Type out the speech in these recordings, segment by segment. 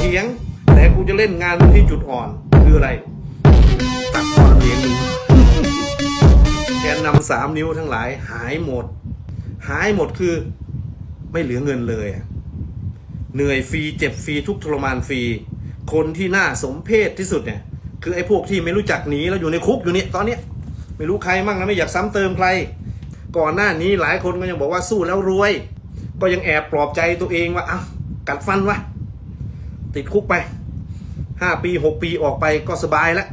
เถียง แต่กูจะเล่นงานที่จุดอ่อนคืออะไร ตัดตอนเลี้ยงแกนนำสามนิ้วทั้งหลาย หายหมด หายหมดคือไม่เหลือเงินเลย เหนื่อยฟรีเจ็บฟรีทุกทรมานฟรี คนที่น่าสมเพชที่สุดเนี่ย คือไอ้พวกที่ไม่รู้จักหนีแล้วอยู่ในคุกอยู่เนี่ยตอนเนี้ยไม่รู้ใครมั่งนะไม่อยากซ้ำเติมใคร ก่อนหน้านี้หลายคนก็ยังบอกว่าสู้แล้วรวย ก็ยังแอบปลอบใจตัวเองว่าอะกัดฟันวะ ติดคุกไปห้าปีหกปีออกไปก็สบายแล้ว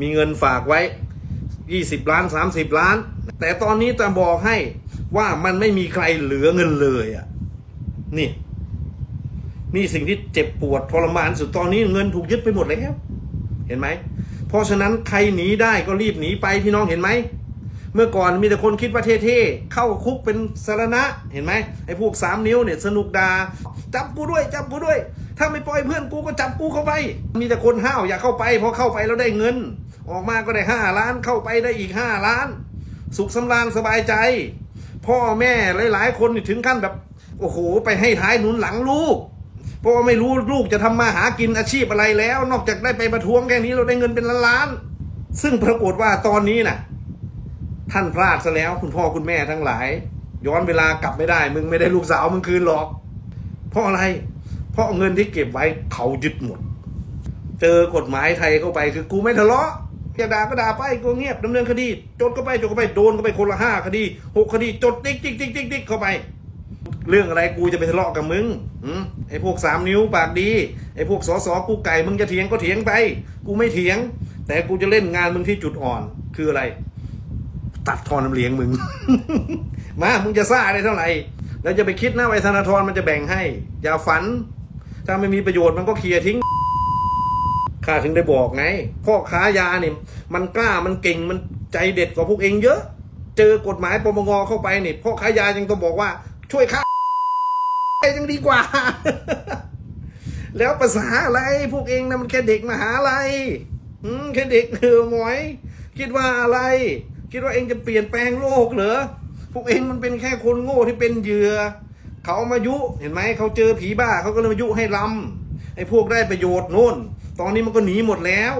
มีเงินฝากไว้ยี่สิบล้านสามสิบล้าน แต่ตอนนี้จะบอกให้ว่ามันไม่มีใครเหลือเงินเลยอะ นี่ นี่สิ่งที่เจ็บปวดทรมานสุดตอนนี้เงินถูกยึดไปหมดแล้ว เห็นไหม เพราะฉะนั้นใครหนีได้ก็รีบหนีไปพี่น้องเห็นไหม เมื่อก่อนมีแต่คนคิดว่าเท่ๆ เข้าคุกเป็นสารณะ เห็นไหมไอ้พวกสามนิ้วเนี่ยสนุกดา จับกูด้วย จับกูด้วย ถ้าไม่ปล่อยเพื่อนกูก็จับกูเข้าไป มีแต่คนห้าวอยากเข้าไปพอเข้าไปแล้วได้เงิน ออกมาก็ได้ห้าล้านเข้าไปได้อีกห้าล้าน สุขสำราญสบายใจ พ่อแม่หลาย ๆ คนถึงขั้นแบบ โอ้โห ไปให้ท้ายหนุนหลังลูกเพราะว่าไม่รู้ลูกจะทำมาหากินอาชีพอะไรแล้ว นอกจากได้ไปประท้วงแค่นี้เราได้เงินเป็นล้านๆซึ่งปรากฏว่าตอนนี้น่ะ ท่านพลาดซะแล้วคุณพ่อคุณแม่ทั้งหลาย ย้อนเวลากลับไม่ได้ มึงไม่ได้ลูกสาวมึงคืนหรอกเพราะอะไร เพราะเงินที่เก็บไว้เขายึดหมด เจอกฎหมายไทยเข้าไปคือกูไม่ทะเลาะอยากด่าก็ด่าไปกูเงียบดำเนินคดีจดก็ไปจดก็ไปโดนก็ไปคนละห้าคดีหกคดีจดติ๊กติ๊กติ๊กติ๊กติ๊กเข้าไป เรื่องอะไรกูจะไปทะเลาะกับมึงไอ้พวกสามนิ้วปากดีไอ้พวกสอสอกูไก่มึงจะเถียงก็เถียงไป กูไม่เถียง แต่กูจะเล่นงานมึงที่จุดอ่อนคืออะไร ตัดทอนน้ำเลี้ยงมึง มามึงจะซ่าได้เท่าไหร่แล้วจะไปคิดนะไอ้ธนาธรมันจะแบ่งให้ อย่าฝัน ถ้าไม่มีประโยชน์มันก็เคลียร์ทิ้งข้าถึงได้บอกไงพ่อค้ายาเนี่ยมันกล้ามันเก่งมันใจเด็ดกว่าพวกเองเยอะ เจอกฎหมายปปงเข้าไปเนี่ยพ่อค้ายายังต้องบอกว่า ช่วยข้ายังดีกว่า แล้วภาษาอะไรพวกเองนะมันแค่เด็กมหาลัยแค่เด็กเออหมวยคิดว่าอะไร คิดว่าเองจะเปลี่ยนแปลงโลกเหรอพวกเองมันเป็นแค่คนโง่ที่เป็นเหยื่อ เขามายุเห็นไหมเขาเจอผีบ้าเขาก็เลยมายุให้ลำไอ้พวกได้ประโยชน์โน่น ตอนนี้มันก็หนีหมดแล้ว